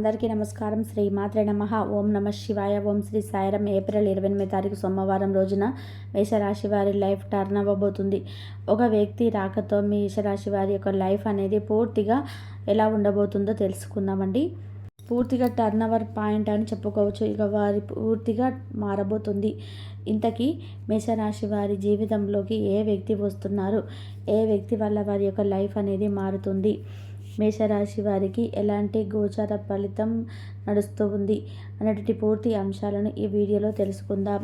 అందరికీ నమస్కారం. శ్రీ మాత్రే నమ. ఓం నమ శివాయ. ఓం శ్రీ సాయిరం. ఏప్రిల్ ఇరవై ఎనిమిది తారీఖు సోమవారం రోజున మేషరాశి వారి లైఫ్ టర్న్ అవ్వబోతుంది. ఒక వ్యక్తి రాకతో మేషరాశి వారి యొక్క లైఫ్ అనేది పూర్తిగా ఎలా ఉండబోతుందో తెలుసుకుందామండి. పూర్తిగా టర్న్ అవర్ పాయింట్ అని చెప్పుకోవచ్చు. ఇక వారి పూర్తిగా మారబోతుంది. ఇంతకీ మేషరాశి వారి జీవితంలోకి ఏ వ్యక్తి వస్తున్నారు? ఏ వ్యక్తి వల్ల వారి యొక్క లైఫ్ అనేది మారుతుంది? మేషరాశి వారికి ఎలాంటి గోచార ఫలితం నడుస్తూ ఉంది పూర్తి అంశాలను ఈ వీడియోలో తెలుసుకుందాం.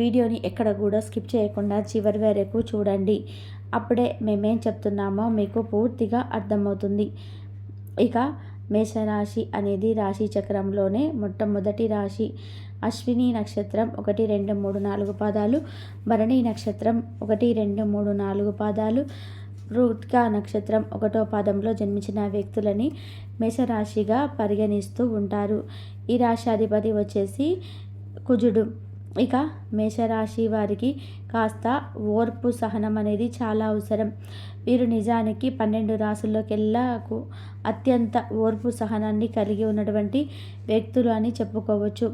వీడియోని ఎక్కడ కూడా స్కిప్ చేయకుండా చివరి వరకు చూడండి. అప్పుడే మేమేం చెప్తున్నామో మీకు పూర్తిగా అర్థమవుతుంది. ఇక మేషరాశి అనేది రాశి చక్రంలోనే మొట్టమొదటి రాశి. అశ్విని నక్షత్రం ఒకటి రెండు మూడు నాలుగు పాదాలు భరణి నక్షత్రం ఒకటి రెండు మూడు నాలుగు పాదాలు రుత్కా నక్షత్రం ఒకటో పాదంలో జన్మించిన వ్యక్తులని మేషరాశిగా పరిగణిస్తూ ఉంటారు. ఈ రాశాధిపతి వచ్చేసి కుజుడు. ఇక మేషరాశి వారికి కాస్త ఓర్పు సహనం అనేది చాలా అవసరం. వీరు నిజానికి పన్నెండు రాసుల్లోకెల్లాకు అత్యంత ఓర్పు సహనాన్ని కలిగి ఉన్నటువంటి వ్యక్తులు అని చెప్పుకోవచ్చు.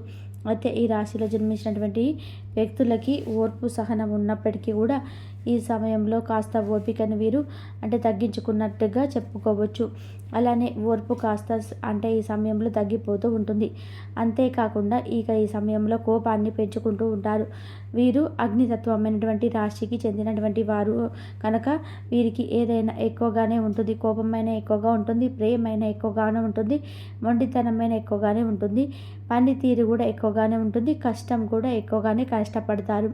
అయితే ఈ రాశిలో జన్మించినటువంటి వ్యక్తులకి ఓర్పు సహనం ఉన్నప్పటికీ కూడా ఈ సమయంలో కాస్త ఓపికను వీరు అంటే తగ్గించుకున్నట్టుగా చెప్పుకోవచ్చు. అలానే ఓర్పు కాస్త అంటే ఈ సమయంలో తగ్గిపోతూ ఉంటుంది. అంతేకాకుండా ఇక ఈ సమయంలో కోపాన్ని పెంచుకుంటూ ఉంటారు. వీరు అగ్నితత్వమైనటువంటి రాశికి చెందినటువంటి వారు కనుక వీరికి ఏదైనా ఎక్కువగానే ఉంటుంది. కోపమైన ఎక్కువగా ఉంటుంది. ప్రేమైన ఎక్కువగానే ఉంటుంది. మొండితనమైన ఎక్కువగానే ఉంటుంది. పనితీరు కూడా ఎక్కువగానే ఉంటుంది. కష్టం కూడా ఎక్కువగానే కష్టపడతారు.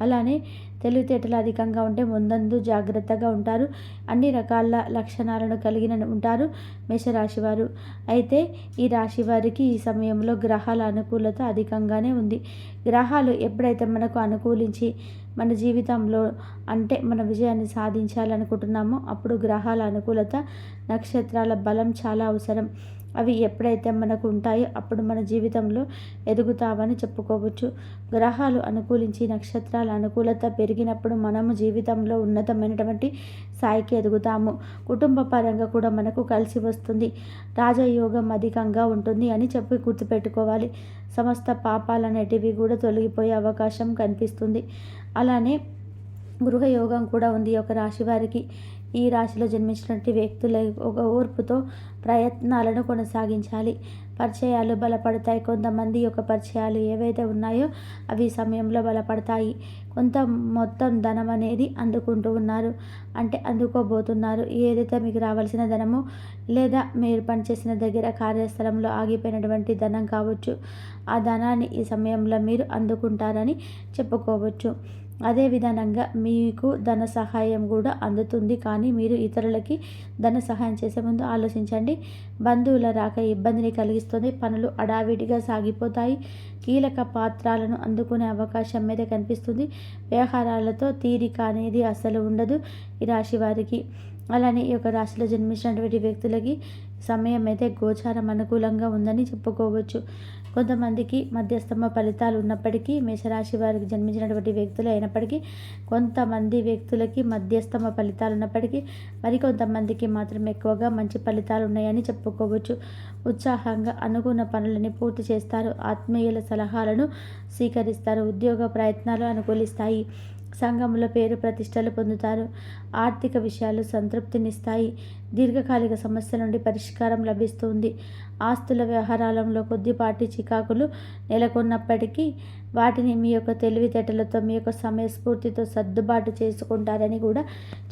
అలానే తెలివితేటలు అధికంగా ఉంటే ముందందు జాగ్రత్తగా ఉంటారు. అన్ని రకాల లక్షణాలను కలిగిన ఉంటారు మేషరాశి వారు. అయితే ఈ రాశి వారికి ఈ సమయంలో గ్రహాల అనుకూలత అధికంగానే ఉంది. గ్రహాలు ఎప్పుడైతే మనకు అనుకూలించి మన జీవితంలో అంటే మన విజయాన్ని సాధించాలనుకుంటున్నామో అప్పుడు గ్రహాల అనుకూలత నక్షత్రాల బలం చాలా అవసరం. అవి ఎప్పుడైతే మనకు ఉంటాయో అప్పుడు మన జీవితంలో ఎదుగుతామని చెప్పుకోవచ్చు. గ్రహాలు అనుకూలించి నక్షత్రాల అనుకూలత పెరిగినప్పుడు మనము జీవితంలో ఉన్నతమైనటువంటి స్థాయికి ఎదుగుతాము. కుటుంబ పరంగా కూడా మనకు కలిసి వస్తుంది. రాజయోగం అధికంగా ఉంటుంది అని చెప్పి గుర్తుపెట్టుకోవాలి. సమస్త పాపాలు అనేటివి కూడా తొలగిపోయే అవకాశం కనిపిస్తుంది. అలానే గృహయోగం కూడా ఉంది ఒక రాశి వారికి. ఈ రాశిలో జన్మించినటువంటి వ్యక్తుల ఒక ఓర్పుతో ప్రయత్నాలను కొనసాగించాలి. పరిచయాలు బలపడతాయి. కొంతమంది యొక్క పరిచయాలు ఏవైతే ఉన్నాయో అవి సమయంలో బలపడతాయి. కొంత మొత్తం ధనం అనేది అందుకుంటూ ఉన్నారు. అంటే అందుకోబోతున్నారు. ఏదైతే మీకు రావాల్సిన ధనము లేదా మీరు పనిచేసిన దగ్గర కార్యస్థలంలో ఆగిపోయినటువంటి ధనం కావచ్చు. ఆ ధనాన్ని ఈ సమయంలో మీరు అందుకుంటారని చెప్పుకోవచ్చు. అదే విధానంగా మీకు ధన సహాయం కూడా అందుతుంది. కానీ మీరు ఇతరులకి ధన సహాయం చేసే ముందు ఆలోచించండి. బంధువుల రాక ఇబ్బందిని కలిగిస్తుంది. పనులు అడావిడిగా సాగిపోతాయి. కీలక పాత్రాలను అందుకునే అవకాశం మీద కనిపిస్తుంది. వ్యవహారాలతో తీరిక అనేది అసలు ఉండదు. ఈ రాశి వారికి. అలానే ఈ యొక్క రాశిలో జన్మించినటువంటి వ్యక్తులకి సమయం అయితే గోచారం అనుకూలంగా ఉందని చెప్పుకోవచ్చు. కొంతమందికి మధ్యస్థమ ఫలితాలు ఉన్నప్పటికీ మేషరాశి వారికి జన్మించినటువంటి వ్యక్తులు అయినప్పటికీ కొంతమంది వ్యక్తులకి మధ్యస్థమ ఫలితాలు ఉన్నప్పటికీ మరికొంతమందికి మాత్రం ఎక్కువగా మంచి ఫలితాలు ఉన్నాయని చెప్పుకోవచ్చు. ఉత్సాహంగా అనుకున్న పనులని పూర్తి చేస్తారు. ఆత్మీయుల సలహాలను స్వీకరిస్తారు. ఉద్యోగ ప్రయత్నాలు అనుకూలిస్తాయి. సంఘంలో పేరు ప్రతిష్టలు పొందుతారు. ఆర్థిక విషయాలు సంతృప్తినిస్తాయి. దీర్ఘకాలిక సమస్య నుండి పరిష్కారం లభిస్తుంది. ఆస్తుల వ్యవహారాలలో కొద్దిపాటి చికాకులు నెలకొన్నప్పటికీ వాటిని మీ యొక్క తెలివితేటలతో మీ యొక్క సమయస్ఫూర్తితో సర్దుబాటు చేసుకుంటారని కూడా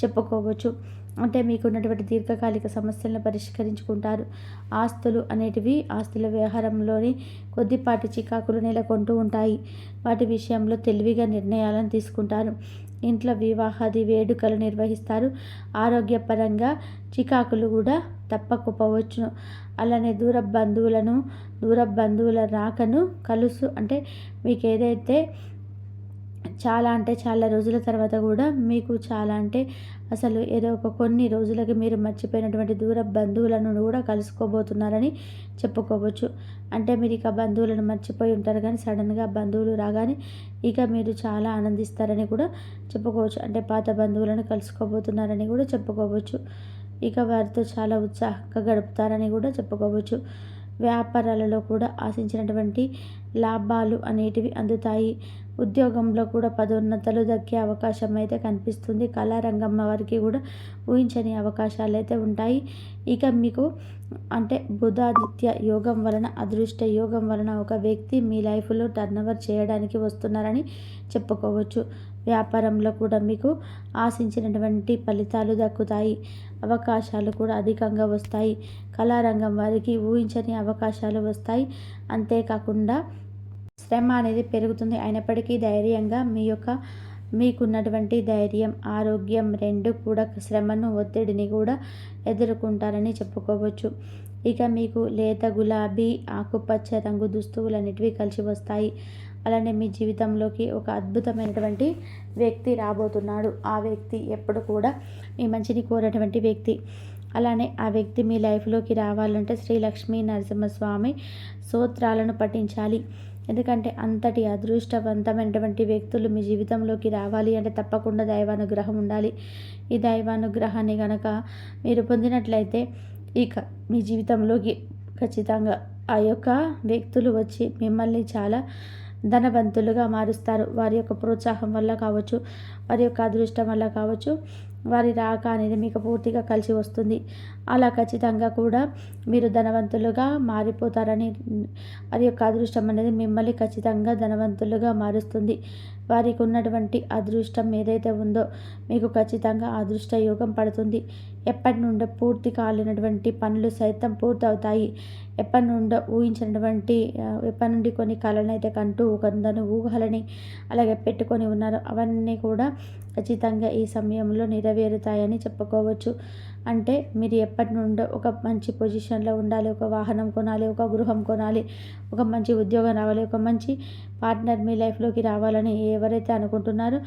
చెప్పుకోవచ్చు. అంటే మీకున్నటువంటి దీర్ఘకాలిక సమస్యలను పరిష్కరించుకుంటారు. ఆస్తులు అనేటివి ఆస్తుల వ్యవహారంలోని కొద్దిపాటి చికాకులు నెలకొంటూ ఉంటాయి. వాటి విషయంలో తెలివిగా నిర్ణయాలను తీసుకుంటారు. ఇంట్లో వివాహాది వేడుకలు నిర్వహిస్తారు. ఆరోగ్యపరంగా చికాకులు కూడా తప్పకపోవచ్చును. అలానే దూర బంధువులను దూర బంధువుల రాకను కలుసు. అంటే మీకు ఏదైతే చాలా అంటే చాలా రోజుల తర్వాత కూడా మీకు చాలా అంటే అసలు ఏదో ఒక కొన్ని రోజులకి మీరు మర్చిపోయినటువంటి దూర బంధువులను కూడా కలుసుకోబోతున్నారని చెప్పుకోవచ్చు. అంటే మీరు ఇక బంధువులను మర్చిపోయి ఉంటారు కానీ సడన్గా బంధువులు రాగానే ఇక మీరు చాలా ఆనందిస్తారని కూడా చెప్పుకోవచ్చు. అంటే పాత బంధువులను కలుసుకోబోతున్నారని కూడా చెప్పుకోవచ్చు. ఇక వారితో చాలా ఉత్సాహంగా గడుపుతారని కూడా చెప్పుకోవచ్చు. వ్యాపారాలలో కూడా ఆశించినటువంటి లాభాలు అనేటివి అందుతాయి. ఉద్యోగంలో కూడా పదోన్నతలు దక్కే అవకాశం అయితే కనిపిస్తుంది. కళారంగం వారికి కూడా ఊహించని అవకాశాలు అయితే ఉంటాయి. ఇక మీకు అంటే బుధాదిత్య యోగం వలన అదృష్ట యోగం వలన ఒక వ్యక్తి మీ లైఫ్లో టర్నవర్ చేయడానికి వస్తున్నారని చెప్పుకోవచ్చు. వ్యాపారంలో కూడా మీకు ఆశించినటువంటి ఫలితాలు దక్కుతాయి. అవకాశాలు కూడా అధికంగా వస్తాయి. కళారంగం వారికి ఊహించని అవకాశాలు వస్తాయి. అంతేకాకుండా శ్రమ అనేది పెరుగుతుంది. అయినప్పటికీ ధైర్యంగా మీ యొక్క మీకున్నటువంటి ధైర్యం ఆరోగ్యం రెండు కూడా శ్రమను ఒత్తిడిని కూడా ఎదుర్కొంటారని చెప్పుకోవచ్చు. ఇక మీకు లేత గులాబీ ఆకుపచ్చ రంగు దుస్తువులు కలిసి వస్తాయి. అలానే మీ జీవితంలోకి ఒక అద్భుతమైనటువంటి వ్యక్తి రాబోతున్నాడు. ఆ వ్యక్తి ఎప్పుడు కూడా మీ మంచిని కోరేటువంటి వ్యక్తి. అలానే ఆ వ్యక్తి మీ లైఫ్లోకి రావాలంటే శ్రీ లక్ష్మీ నరసింహస్వామి సూత్రాలను పఠించాలి. ఎందుకంటే అంతటి అదృష్టవంతమైనటువంటి వ్యక్తులు మీ జీవితంలోకి రావాలి అంటే తప్పకుండా దైవానుగ్రహం ఉండాలి. ఈ దైవానుగ్రహాన్ని కనుక మీరు పొందినట్లయితే ఇక మీ జీవితంలోకి ఖచ్చితంగా ఆ యొక్క వ్యక్తులు వచ్చి మిమ్మల్ని చాలా ధనవంతులుగా మారుస్తారు. వారి యొక్క ప్రోత్సాహం వల్ల కావచ్చు వారి యొక్క అదృష్టం వల్ల కావచ్చు. వారి రాక అనేది మీకు పూర్తిగా కలిసి వస్తుంది. అలా ఖచ్చితంగా కూడా మీరు ధనవంతులుగా మారిపోతారని వారి యొక్క అదృష్టం అనేది మిమ్మల్ని ఖచ్చితంగా ధనవంతులుగా మారుస్తుంది. వారికి ఉన్నటువంటి అదృష్టం ఏదైతే ఉందో మీకు ఖచ్చితంగా అదృష్ట యోగం పడుతుంది. ఎప్పటి నుండో పూర్తి కాలినటువంటి పనులు సైతం పూర్తవుతాయి. ఎప్పటి నుండో ఊహించినటువంటి ఎప్పటి నుండి కొన్ని కళలను అయితే కంటూ కొందరు ఊహలని అలాగే పెట్టుకొని ఉన్నారు. అవన్నీ కూడా ఖచ్చితంగా ఈ సమయంలో నెరవేరుతాయని చెప్పుకోవచ్చు. అంటే మీరు ఎప్పటి నుండో ఒక మంచి పొజిషన్లో ఉండాలి ఒక వాహనం కొనాలి ఒక గృహం కొనాలి ఒక మంచి ఉద్యోగం రావాలి ఒక మంచి పార్ట్నర్ మీ లైఫ్లోకి రావాలని ఎవరైతే అనుకుంటున్నారో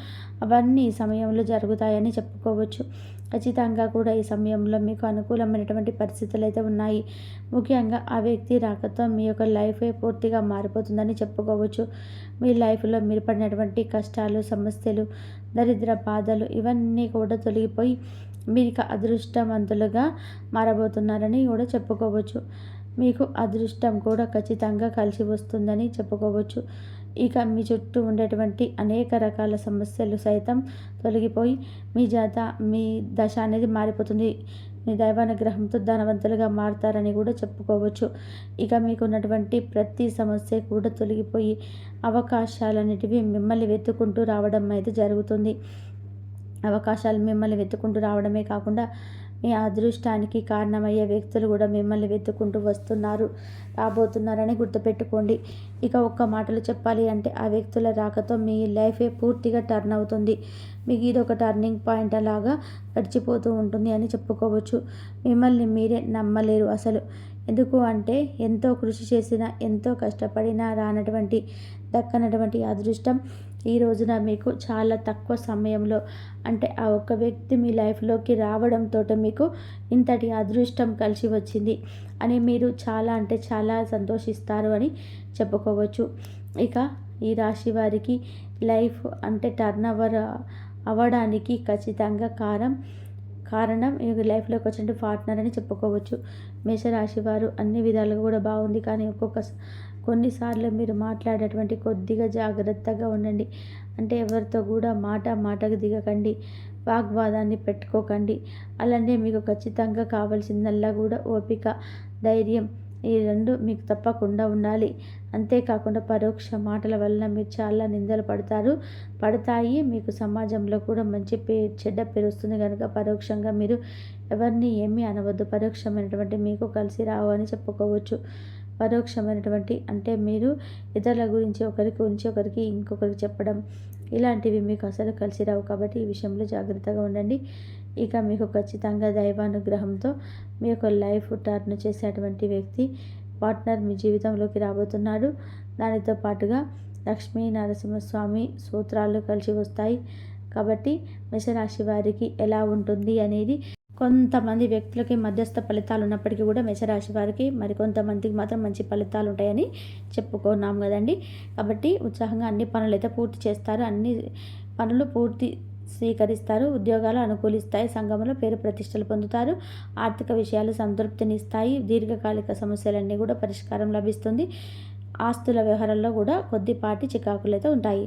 అవన్నీ ఈ సమయంలో జరుగుతాయని చెప్పుకోవచ్చు. ఖచ్చితంగా కూడా ఈ సమయంలో మీకు అనుకూలమైనటువంటి పరిస్థితులు అయితే ఉన్నాయి. ముఖ్యంగా ఆ వ్యక్తి రాకతో మీ యొక్క లైఫే పూర్తిగా మారిపోతుందని చెప్పుకోవచ్చు. మీ లైఫ్లో మీరు పడినటువంటి కష్టాలు సమస్యలు దరిద్ర బాధలు ఇవన్నీ కూడా తొలగిపోయి మీకు అదృష్టవంతులుగా మారబోతున్నారని కూడా చెప్పుకోవచ్చు. మీకు అదృష్టం కూడా ఖచ్చితంగా కలిసి వస్తుందని చెప్పుకోవచ్చు. ఇక మీ చుట్టూ ఉండేటువంటి అనేక రకాల సమస్యలు సైతం తొలగిపోయి మీ జాత మీ దశ అనేది మారిపోతుంది. మీ దైవానుగ్రహంతో ధనవంతులుగా మారుతారని కూడా చెప్పుకోవచ్చు. ఇక మీకున్నటువంటి ప్రతి సమస్య కూడా తొలగిపోయి అవకాశాలన్నిటివి మిమ్మల్ని వెతుకుంటూ రావడం అయితే జరుగుతుంది. అవకాశాలు మిమ్మల్ని వెతుకుంటూ రావడమే కాకుండా మీ అదృష్టానికి కారణమయ్యే వ్యక్తులు కూడా మిమ్మల్ని వెతుక్కుంటూ వస్తున్నారు రాబోతున్నారని గుర్తుపెట్టుకోండి. ఇక ఒక్క మాటలు చెప్పాలి అంటే ఆ వ్యక్తుల రాకతో మీ లైఫే పూర్తిగా టర్న్ అవుతుంది. మీకు ఇది ఒక టర్నింగ్ పాయింట్ అలాగా గడిచిపోతూ ఉంటుంది అని చెప్పుకోవచ్చు. మిమ్మల్ని మీరే నమ్మలేరు అసలు. ఎందుకు అంటే ఎంతో కృషి చేసినా ఎంతో కష్టపడినా రానటువంటి దక్కనటువంటి అదృష్టం ఈ రోజున మీకు చాలా తక్కువ సమయంలో అంటే ఆ ఒక్క వ్యక్తి మీ లైఫ్లోకి రావడంతో మీకు ఇంతటి అదృష్టం కలిసి వచ్చింది అని మీరు చాలా అంటే చాలా సంతోషిస్తారు అని చెప్పుకోవచ్చు. ఇక ఈ రాశి వారికి లైఫ్ అంటే టర్న్ ఓవర్ అవ్వడానికి ఖచ్చితంగా కారం కారణం ఈ లైఫ్లోకి వచ్చిన పార్ట్నర్ అని చెప్పుకోవచ్చు. మేషరాశి వారు అన్ని విధాలుగా కూడా బాగుంది కానీ ఒక్కొక్క కొన్నిసార్లు మీరు మాట్లాడేటువంటి కొద్దిగా జాగ్రత్తగా ఉండండి. అంటే ఎవరితో కూడా మాట మాటకు దిగకండి. వాగ్వాదాన్ని పెట్టుకోకండి. అలానే మీకు ఖచ్చితంగా కావాల్సిందల్లా కూడా ఓపిక ధైర్యం ఈ రెండు మీకు తప్పకుండా ఉండాలి. అంతేకాకుండా పరోక్ష మాటల వలన మీరు చాలా నిందలు పడతారు. పడతాయి. మీకు సమాజంలో కూడా మంచి పే చెడ్డ పేరు వస్తుంది కనుక పరోక్షంగా మీరు ఎవరిని ఏమీ అనవద్దు. పరోక్షమైనటువంటి మీకు కలిసి రావు అని చెప్పుకోవచ్చు. పరోక్షమైనటువంటి అంటే మీరు ఇతరుల గురించి ఒకరికి గురించి ఒకరికి ఇంకొకరికి చెప్పడం ఇలాంటివి మీకు అసలు కలిసి రావు కాబట్టి ఈ విషయంలో జాగ్రత్తగా ఉండండి. ఇక మీకు ఖచ్చితంగా దైవానుగ్రహంతో మీ యొక్క లైఫ్ టర్న్ చేసేటువంటి వ్యక్తి పార్ట్నర్ మీ జీవితంలోకి రాబోతున్నాడు. దానితో పాటుగా లక్ష్మీ నరసింహస్వామి సూత్రాలు కలిసి వస్తాయి. కాబట్టి మేషరాశి వారికి ఎలా ఉంటుంది అనేది కొంతమంది వ్యక్తులకి మధ్యస్థ ఫలితాలు ఉన్నప్పటికీ కూడా మేషరాశి వారికి మరికొంతమందికి మాత్రం మంచి ఫలితాలు ఉంటాయని చెప్పుకున్నాం కదండి. కాబట్టి ఉత్సాహంగా అన్ని పనులు అయితే పూర్తి చేస్తారు. అన్ని పనులు పూర్తి స్వీకరిస్తారు. ఉద్యోగాలు అనుకూలిస్తాయి. సంఘంలో పేరు ప్రతిష్టలు పొందుతారు. ఆర్థిక విషయాలు సంతృప్తినిస్తాయి. దీర్ఘకాలిక సమస్యలన్నీ కూడా పరిష్కారం లభిస్తుంది. ఆస్తుల వ్యవహారాల్లో కూడా కొద్దిపాటి చికాకులు అయితే ఉంటాయి.